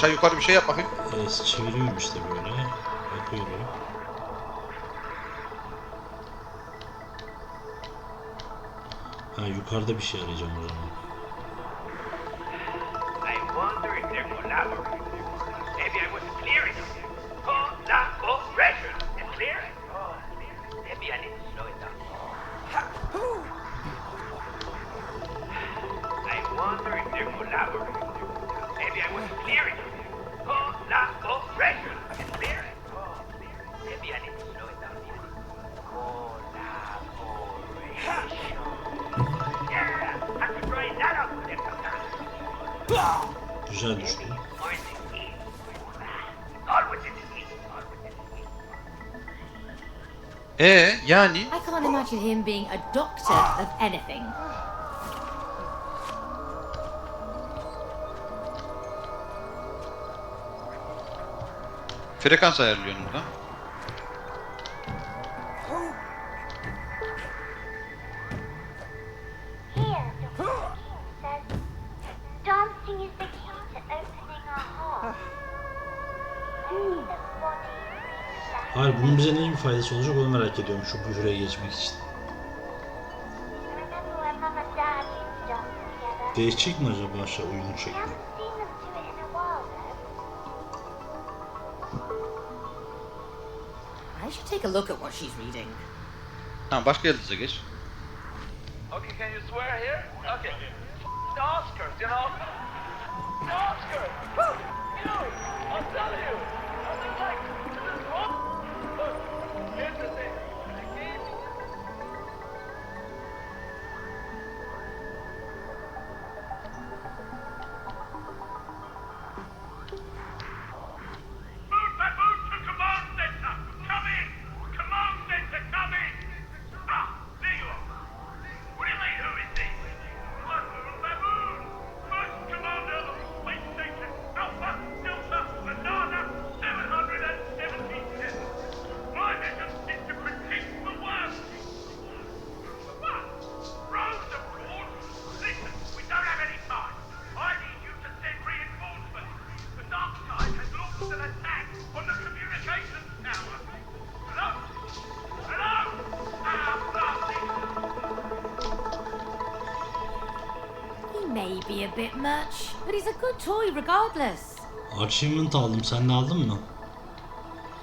Aşağı yukarı bir şey yap bakayım. Evet, çeviriyorum işte böyle. Yapıyorum. Ha yukarıda bir şey arayacağım o zaman. I wonder if they're collaborating. İs he. Ee yani I can't imagine him being a doctor of anything. frekans ayarlıyorsun burada. Faydası olacak onu merak ediyorum şu büfüreye geçmek için. Değişecek mi acaba aşağı I şekli? I should take a look at what she's reading. Tamam başka yıldıza geç. Okay, can you swear here? Okay. The Oscars, you know? The Oscars! Woo! You! I'll tell you! Bit much, but he's a good toy regardless. Achievement aldım. Sen de aldın mı?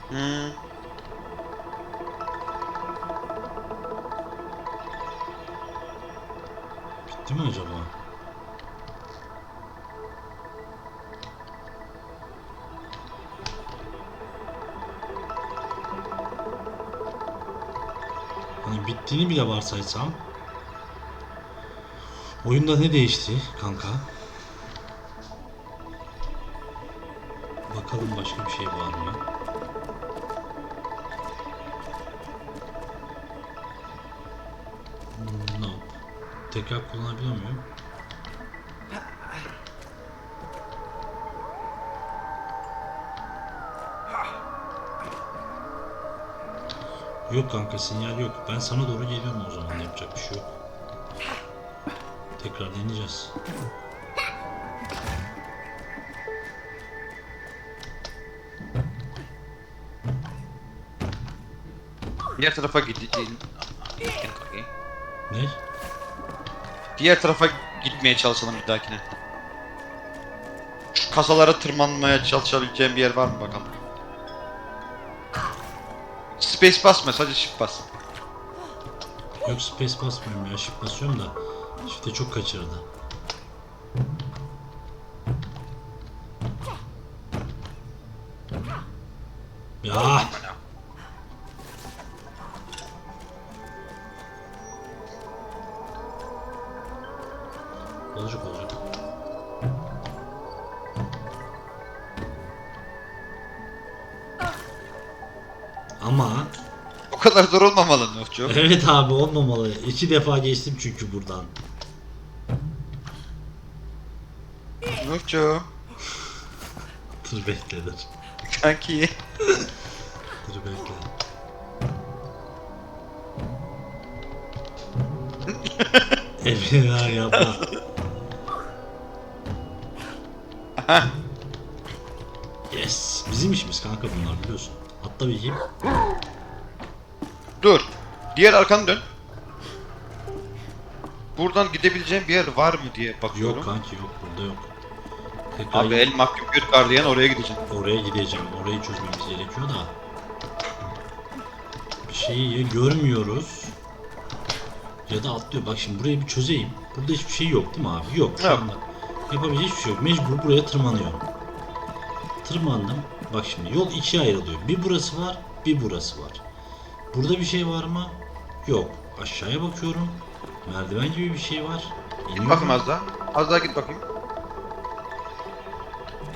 Hmm. Bitti mi acaba? Hani bittiğini bile varsaysam Oyunda ne değişti kanka? Bakalım başka bir şey var mı? Hmm, No. Tekrar kullanabiliyor muyum? Yok kanka sinyal yok. Ben sana doğru geliyorum o zaman yapacak bir şey yok. Tekrar deneyeceğiz. Diğer tarafa gideceğin... Ne? Diğer tarafa gitmeye çalışalım bir dahakine. Şu kasalara tırmanmaya çalışabileceğim bir yer var mı bakalım. Space basma sadece shift bas. Yok space basmıyorum ya shift basıyorum da shift'e çok kaçırdı. Ya olacak olacak. Ama O kadar zor olmamalı Nuhcu. Evet abi olmamalı. İki defa geçtim çünkü buradan. Nuhcu. Dur bekle dur. Kanki. Dur bekle. Emine yapma. Yes. Bizim işimiz kanka bunlar biliyorsun. Atla bakayım. Dur. Diğer arkanı dön. Buradan gidebileceğim bir yer var mı diye bakıyorum. Yok kanki yok burada yok. Tekrar Abi el mahkum göt gardiyan oraya gideceğim. oraya gideceğim. Orayı çözmemiz gerekiyor da. Bir şeyi görmüyoruz ya da atlıyor. Bak şimdi burayı bir çözeyim. Burada hiçbir şey yok değil mi abi? Yok. Şu Yok. anda yapabileceği hiçbir şey yok. Mecbur buraya tırmanıyorum. Tırmandım. Bak şimdi yol ikiye ayrılıyor. Bir burası var, bir burası var. Burada bir şey var mı? Yok. Aşağıya bakıyorum. Merdiven gibi bir şey var. İniyorum. bakayım az daha. Az daha git bakayım.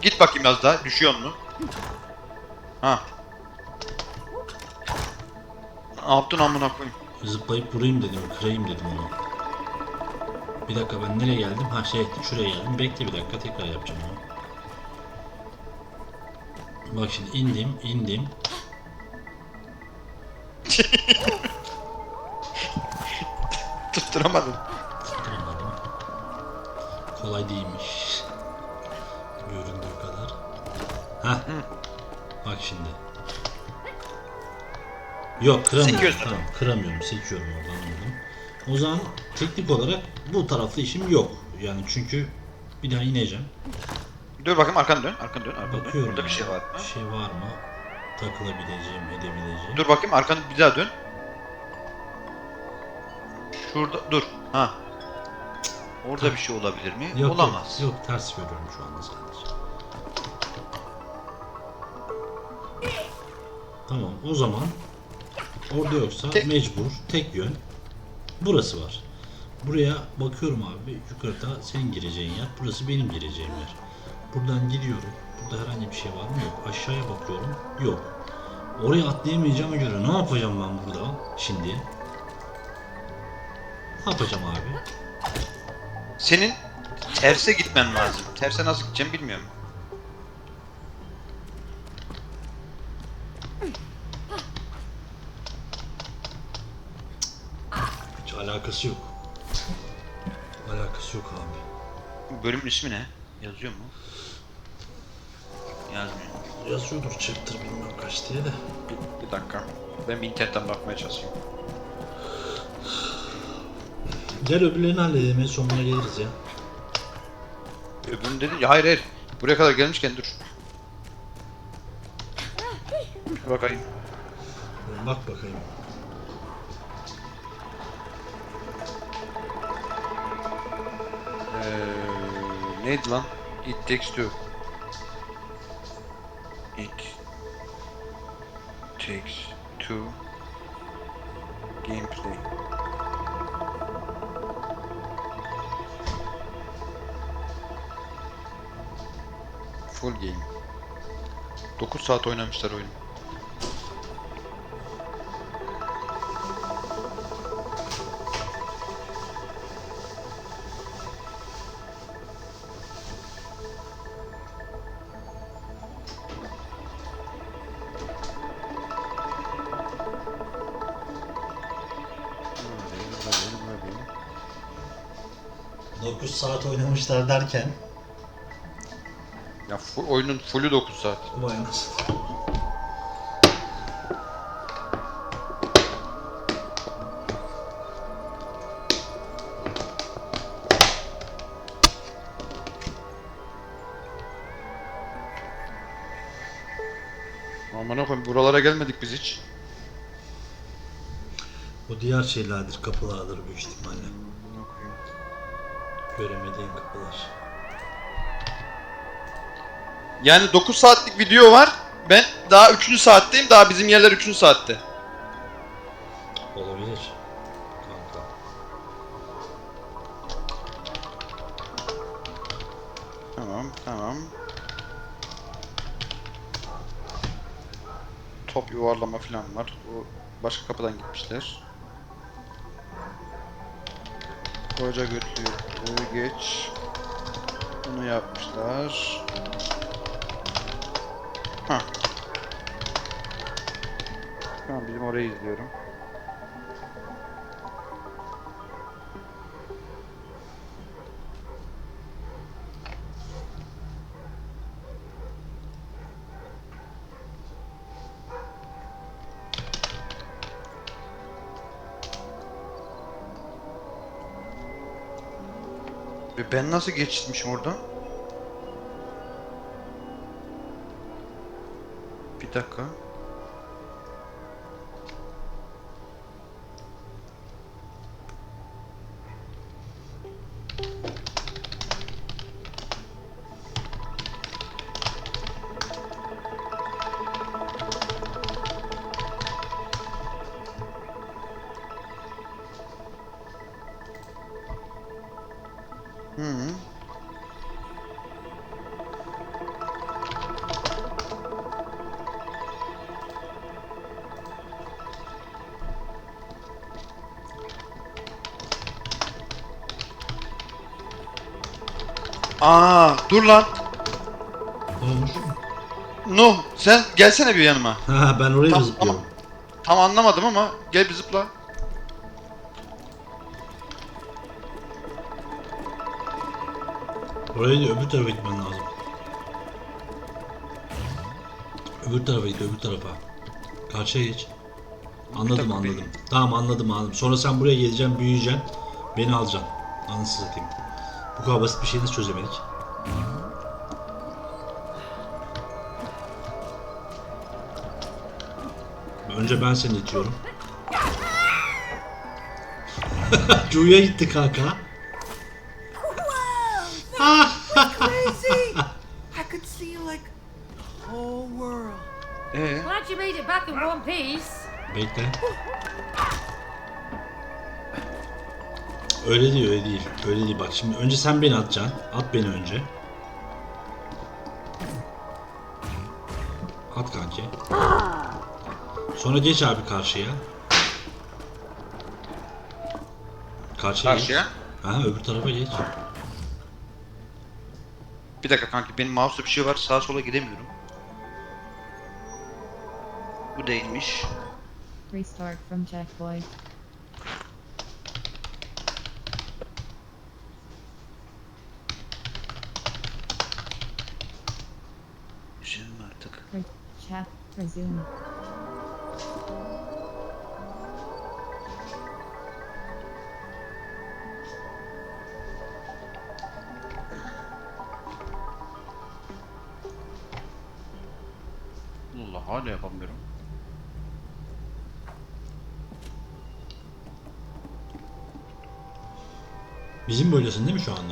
Git bakayım az daha. Düşüyor mu? Ha. Ne yaptın amına koyayım? Zıplayıp vurayım dedim, kırayım dedim onu. Bir dakika ben nereye geldim? Ha şey şuraya geldim. Bekle bir dakika tekrar yapacağım onu. Bak şimdi indim, indim. Tutturamadım. Tutturamadım. Kolay değilmiş. Ha. Bak şimdi. Yok kıramıyorum. Sekiyorsun. Tamam kıramıyorum. Sekiyorum oradan anladım. O zaman teknik olarak bu tarafta işim yok. Yani çünkü bir daha ineceğim. Dur bakayım arkanı dön. Arkanı dön. Arkanı dön. Bakıyorum. Burada bir şey var mı? Bir şey var mı? Takılabileceğim, edebileceğim. Dur bakayım arkanı bir daha dön. Şurada dur. Ha. Orada bir şey olabilir mi? Yok, Olamaz. Yok, yok ters görüyorum şu anda sadece. Tamam o zaman orada yoksa Tek- mecbur tek yön burası var. Buraya bakıyorum abi yukarıda senin gireceğin yer burası benim gireceğim yer. Buradan gidiyorum. Burada herhangi bir şey var mı? Yok. Aşağıya bakıyorum. Yok. Oraya atlayamayacağıma göre ne yapacağım ben burada şimdi? Ne yapacağım abi? Senin terse gitmen lazım. Terse nasıl gideceğim bilmiyorum. Hiç alakası yok. Alakası yok abi. Bölümün ismi ne? Yazıyor mu? Yazmıyor. Yazıyordur chapter bilmem kaç diye de. Bir, bir dakika. Ben bir internetten bakmaya çalışayım. Gel öbürlerini halledelim en son buna geliriz ya. Öbürünü dedi ya hayır hayır. Buraya kadar gelmişken. Dur bakayım. Bak bakayım. Ee, neydi lan? It Takes Two. It Takes Two Gameplay. Full game. 9 saat oynamışlar oyunu. 9 saat oynamışlar derken. Ya full, oyunun fullü 9 saat. Vay anasını. Aman koyayım buralara gelmedik biz hiç. O diğer şeylerdir, kapılardır büyük ihtimalle. Göremediğin kapılar. Yani 9 saatlik video var. Ben daha 3. saatteyim. Daha bizim yerler 3. saatte. Olabilir. Kanka. Tamam, tamam. Top yuvarlama falan var. O başka kapıdan gitmişler. Koca götlü geç. Bunu yapmışlar. Ha. Tamam bizim orayı izliyorum. Ben nasıl geçmişim oradan? Bir dakika. Aa, dur lan. Olmuş? Nuh, sen gelsene bir yanıma. Ha ben oraya Tamam, zıplıyorum. Tam anlamadım ama gel bir zıpla. Oraya değil öbür tarafa gitmen lazım. Öbür tarafa git öbür tarafa. Karşıya geç. Anladım anladım. benim- Tamam anladım anladım. Sonra sen buraya geleceksin büyüyeceksin. Beni alacaksın. Anasını satayım. Bu kadar basit bir şeyi nasıl çözemedik? Önce ben seni itiyorum. Cuya gitti kanka. crazy! I could see like the whole world. Ee, Glad you made it back in one piece. Bekle. Öyle değil, öyle değil. Öyle değil bak şimdi önce sen beni atacaksın. At beni önce. At kanki. Sonra geç abi karşıya. Karşıya, karşıya. geç. Ha öbür tarafa geç. Bir dakika kanki benim mouse'da bir şey var sağa sola gidemiyorum. Bu değilmiş. Restart from checkpoint. Resume. Allah hala yapamıyorum. Bizim böylesin değil mi şu anda?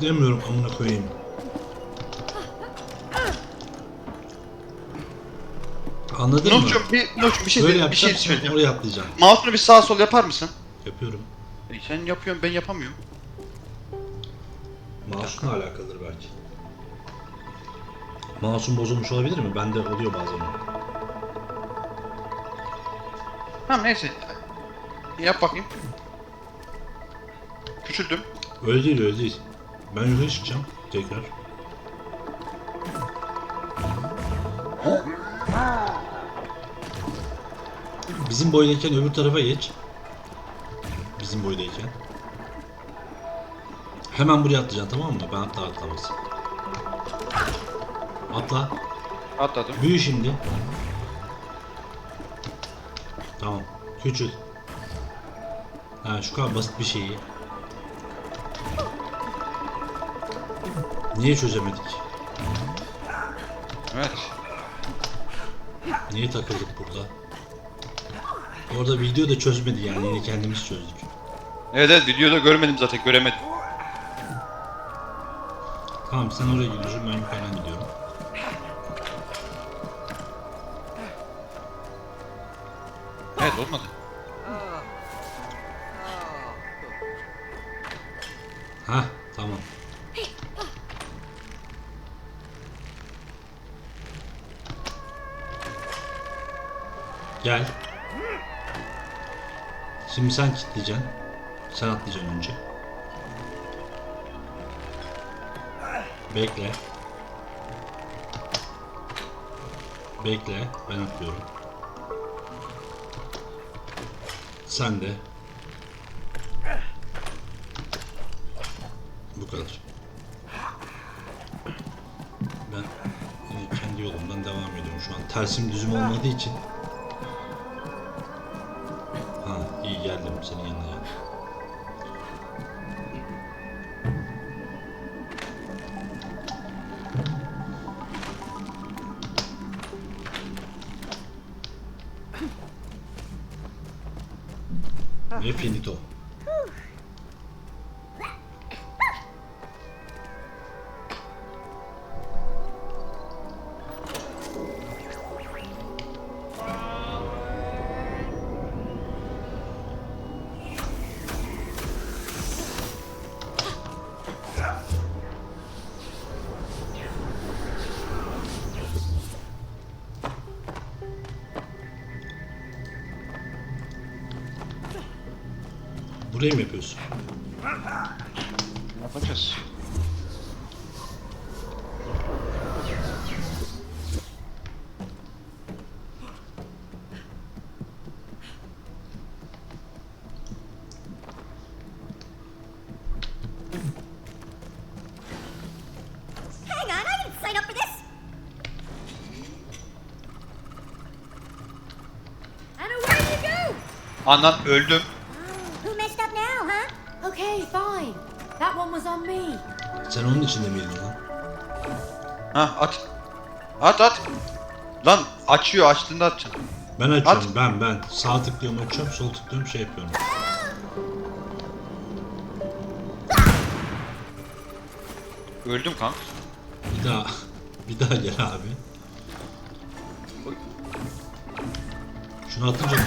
Atlayamıyorum amına koyayım. Anladın mı? Nuh'cum bir, Nuh'cum bir şey, Böyle bir şey yapacağım, söyleyeceğim. oraya atlayacaksın. Mouse'unu bir sağa sol yapar mısın? Yapıyorum. E, sen yapıyorsun ben yapamıyorum. Mouse'la alakalıdır belki. Mouse'un bozulmuş olabilir mi? Bende oluyor bazen. Tamam neyse. Yap bakayım. Küçüldüm. Öyle değil öyle değil. Ben yukarı çıkacağım tekrar. Bizim boydayken öbür tarafa geç. Bizim boydayken. Hemen buraya atlayacaksın tamam mı? Ben atla atlamaz. Atla. Atladım. Büyü şimdi. Tamam. Küçül. Ha şu kadar basit bir şeyi. Niye çözemedik? Evet. Niye takıldık burada? Orada video da çözmedi yani yine kendimiz çözdük. Evet evet videoda görmedim zaten göremedim. Tamam sen oraya gidiyorsun ben yukarıdan gidiyorum. Evet olmadı. Şimdi sen kilitleyeceksin. Sen atlayacaksın önce. Bekle. Bekle. Ben atlıyorum. Sen de. Bu kadar. Ben kendi yolumdan devam ediyorum şu an. Tersim düzüm olmadığı için. Abi senin yanına ya. Ve finito. Burayı mı yapıyorsun? Yapacağız. Hang on, On me. Sen onun içinde miydin lan? Ha at. At at. Lan açıyor açtığında atacaksın. Ben açıyorum ben ben. Sağ tıklıyorum açıyorum sol tıklıyorum şey yapıyorum. Öldüm kanka. Bir daha bir daha gel abi. Şunu atınca mı?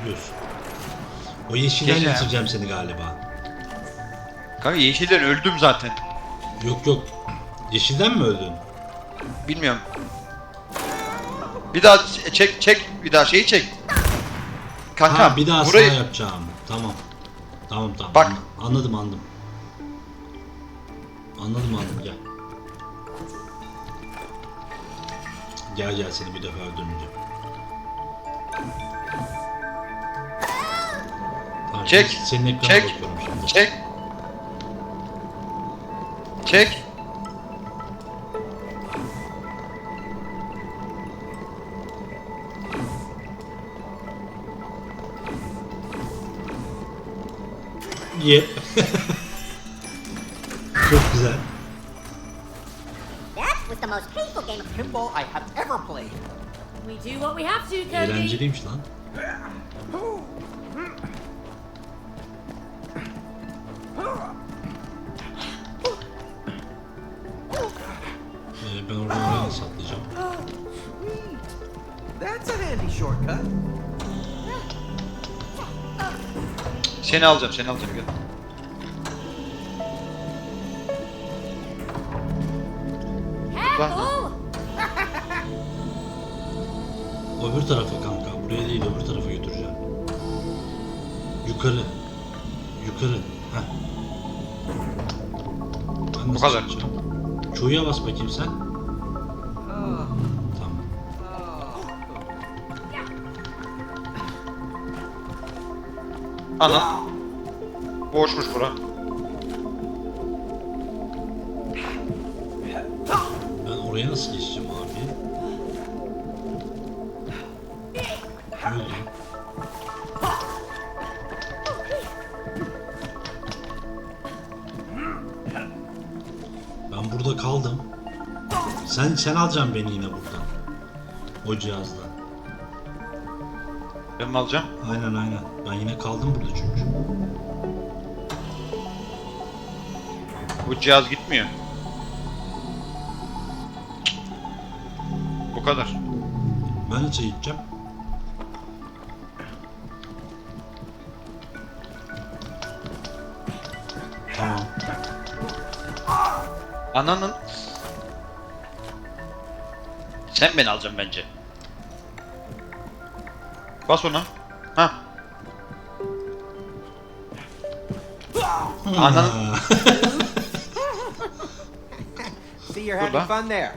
Biliyorsun. O yeşilden getireceğim seni galiba. Kanka yeşilden öldüm zaten. Yok yok. Yeşilden mi öldün? Bilmiyorum. Bir daha ç- çek çek bir daha şeyi çek. Kanka ha bir daha burayı sağ yapacağım. Tamam. Tamam tamam. Bak. An- Anladım anladım. Anladım anladım gel. Gel gel seni bir defa öldürmeyeceğim. Tamam, Çek, Senin ekrana çek, bakıyorum şimdi. çek. Çek. Ye. Çok güzel. That was the most painful game of Pinball I have ever played. We do what we have to, Cody. Eğlenceliymiş lan. That's a handy shortcut. Seni alacağım seni alacağım gel. Careful! Öbür tarafa kanka. Buraya değil öbür tarafa götüreceğim. Yukarı. Yukarı. Heh. Ben nasıl kadar. Q'ya bas bakayım sen. Ana. Boşmuş bura. Ben oraya nasıl geçeceğim abi? Öldüm. Ben burada kaldım. Sen sen alacaksın beni yine buradan. O cihazdan. Ben mi alacağım? Aynen aynen. Ben yine kaldım burada çünkü. Bu cihaz gitmiyor. Bu kadar. Ben içe gideceğim. Tamam. Ananın. Sen beni alacaksın bence. Bas ona. Ha. Ananın. see you're having fun there.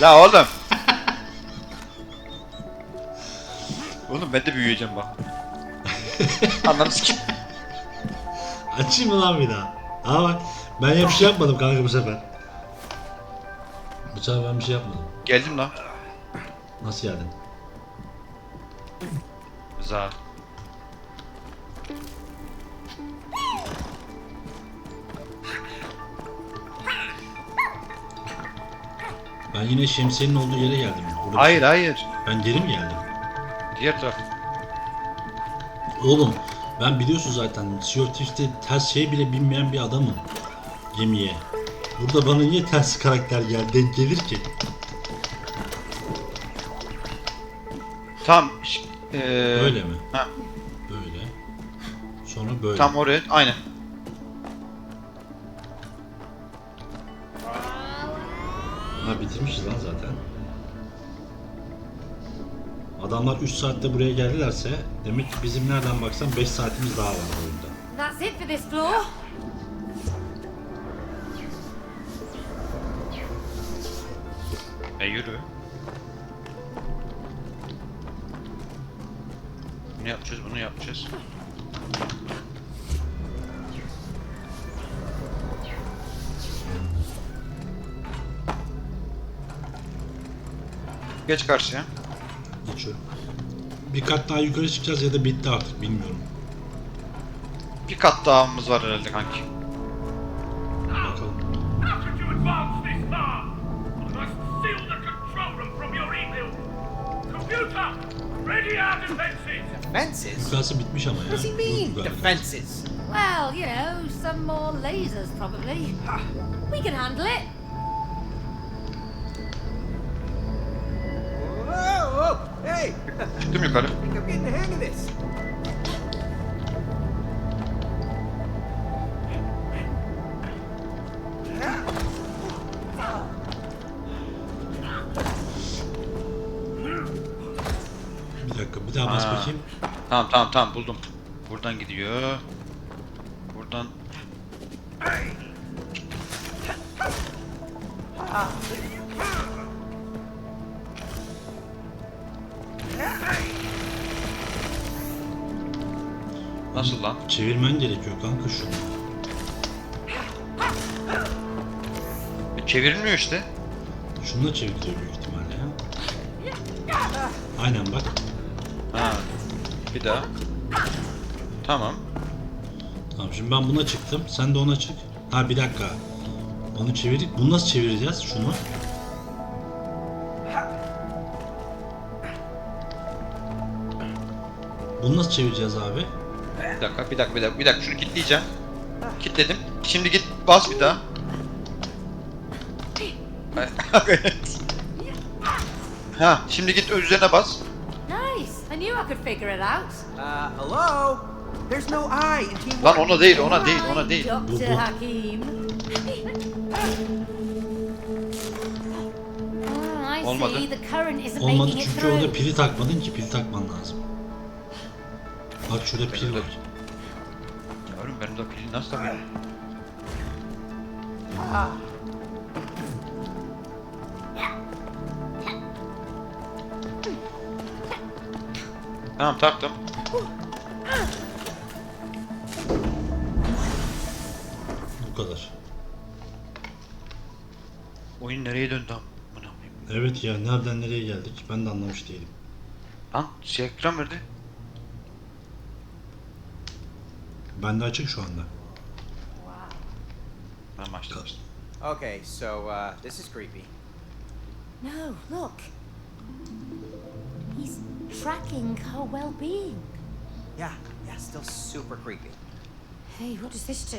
La oğlum. oğlum ben de büyüyeceğim bak. Ananı sikim. Açayım mı lan bir daha? Aa bak ben bir şey yapmadım kanka bu sefer. Bu sefer ben bir şey yapmadım. Geldim lan. Nasıl geldin? Za. Ben yine şemsiyenin olduğu yere geldim. Burada şey- hayır hayır. Ben geri mi geldim? Diğer taraf. Oğlum ben biliyorsun zaten Sea ters şey bile bilmeyen bir adamım. Gemiye. Burada bana niye ters karakter geldi gelir ki? Tam ee, Öyle mi? Ha, Böyle. Sonra böyle. tam oraya. Aynen. Ha bitirmişiz lan zaten. Adamlar 3 saatte buraya geldilerse demek ki bizim nereden baksan 5 saatimiz daha var oyunda. That's it for this floor. E yürü. Bunu yapacağız, bunu yapacağız. Geç karşıya. Geçiyorum. Bir kat daha yukarı çıkacağız ya da bitti artık bilmiyorum. Bir kat dağımız var herhalde kanki. Bakalım. Computer, ready our. Defenses? Yukarısı bitmiş ama ya. What does he mean, Yok yukarıda. defenses? Well, you know, some more lasers probably. We can handle it. Whoa, whoa, hey! Çıktım yukarı. I think I'm getting the hang of this. Tamam tamam tamam buldum. Buradan gidiyor. Buradan Nasıl lan? Çevirmen gerekiyor kanka şunu. E, Çevrilmiyor işte. Şununla çeviriyor büyük ihtimalle ya. Aynen bak. Bir daha. Tamam. Tamam şimdi ben buna çıktım. Sen de ona çık. Ha bir dakika. Onu çevirdik. Bunu nasıl çevireceğiz şunu? Bunu nasıl çevireceğiz abi? Bir dakika, bir dakika, bir dakika, bir dakika. Şunu kilitleyeceğim. Kilitledim. Şimdi git bas bir daha. Evet. ha, şimdi git üzerine bas. Knew I could figure it out. Uh, hello? There's no I in Team Lan ona değil, ona değil, ona değil. Dr. Hakim. Ah, I Olmadı. see. The current isn't Olmadı making it çünkü orada through. pili takmadın ki pil takman lazım. Bak şurada pil var. Yavrum benim de pili nasıl takıyorum? Tamam taktım. Bu kadar. Oyun nereye döndü am- amına koyayım? Evet ya nereden nereye geldik ben de anlamış değilim. Lan siyah ekran verdi. Bende açık şu anda. Ben başlamıştım. Okay, so uh, this is creepy. No, look. Tracking her well-being. Yeah, yeah, still super creepy. Hey, what does this do?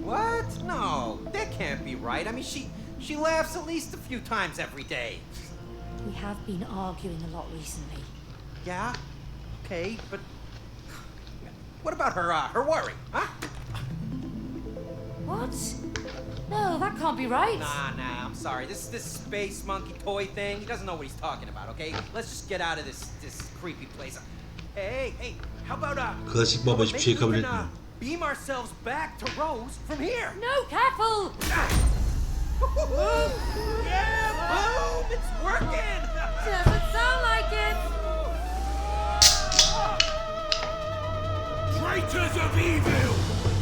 What? No, that can't be right. I mean, she she laughs at least a few times every day. We have been arguing a lot recently. Yeah, okay, but what about her uh, her worry? Huh? What? No, that can't be right. Nah, nah. I'm sorry. This this space monkey toy thing. He doesn't know what he's talking about. Okay, let's just get out of this this creepy place. Hey, hey, how about uh? Klasik baba hiçbir şey maybe kabul we can, etmiyor. uh, beam ourselves back to Rose from here. No, careful! yeah, boom! It's working. Doesn't sound like it. Traitors of evil,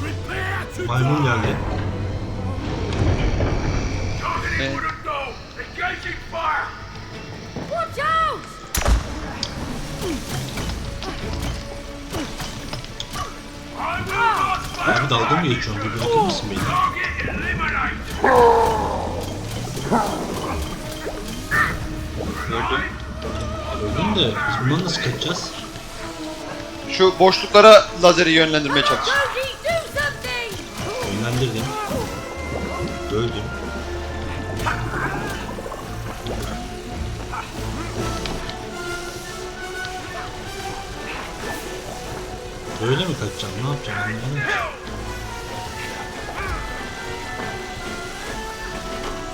prepare to Maymun geldi. Fail. Abi dalga mı geçiyorsun? Bir bırakır mısın beni? Gördüm. Öldüm de biz bundan nasıl kaçacağız? Şu boşluklara lazeri yönlendirmeye çalış. Yönlendirdim. Öldüm. Böyle mi kaçacağım? Ne yapacağım? Anlamadım.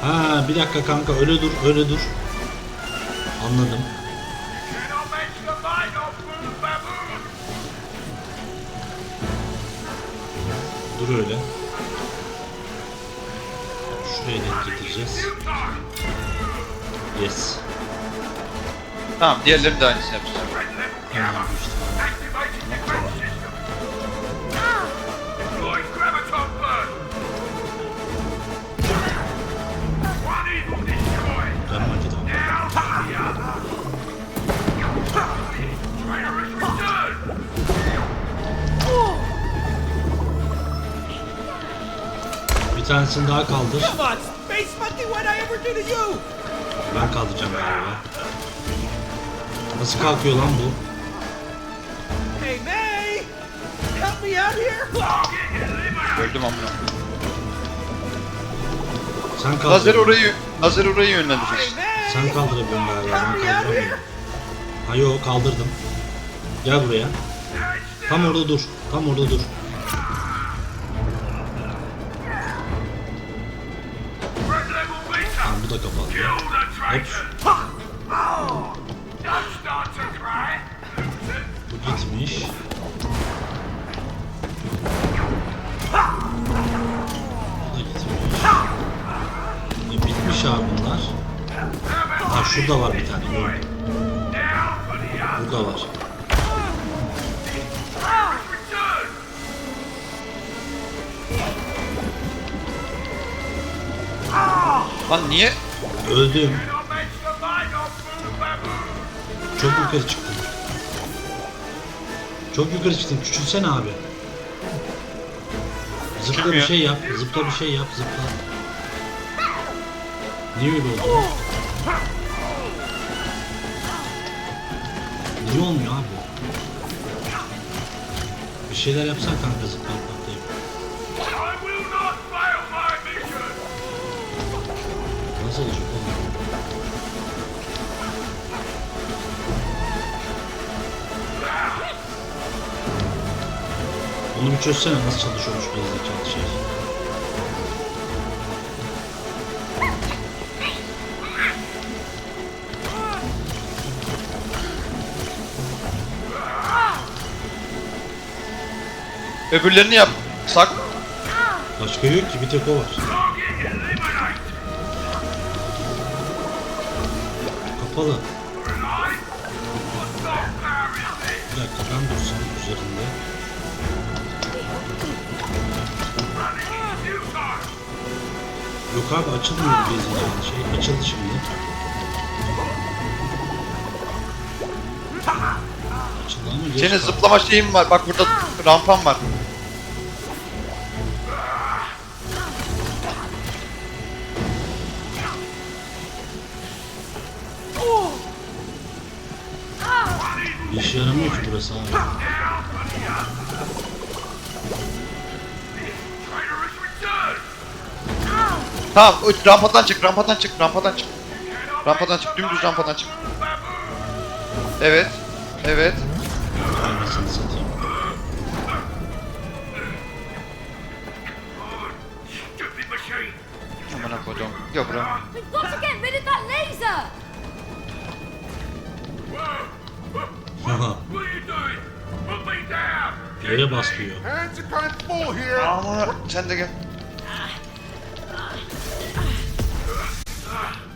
Ha bir dakika kanka öyle dur öyle dur. Anladım. Dur öyle. Şuraya denk getireceğiz. Yes. Tamam diğerleri de aynısını yapacağız. Camera. işte. Tanesini daha kaldır. Come on, Space Monkey, what I ever do to you? Ben kaldıracağım galiba. Nasıl kalkıyor lan bu? Hey, May! Help me out here! Gördüm amına. Sen kaldır. Lazer orayı, lazer orayı Hey, yönlendirecek. May! Sen kaldırabiliyorsun galiba. Ben kaldıramıyorum. Ha yok kaldırdım. Gel buraya. Tam orada dur. Tam orada dur. Da kapandı. Luton. Bu gitmiş. Bu da gitmiş. E, bitmiş abi bunlar. Ha şurada var bir tane. Burada var. Lan niye? Öldüm. Çok yukarı çıktım. Çok yukarı çıktım. Küçülsene abi. Zıpla bir şey yap. Zıpla bir şey yap. Zıpla. Niye öyle oldu? Niye olmuyor abi? Bir şeyler yapsan kanka zıpla Onu bir çözsene nasıl çalışıyormuş gerizekalı şey. Öbürlerini yap. Sak. Başka yok ki bir tek o var. Kapalı. Yok abi açılmıyor gerizekalı şey. Açıldı şimdi. Açıldı ama geç Senin kaldı. zıplama şeyin var. Bak burada rampan var. Bir işe yaramıyor ki burası abi. Tamam o rampadan çık, rampadan çık, rampadan çık. Rampadan çık, dümdüz rampadan çık. Evet. Evet. Anasını satayım. Amına koydum. Yok bura. We've got to get rid of that laser! Down. Yere bas diyor. Hands are kind of full here. Ama sen de gel. Ah!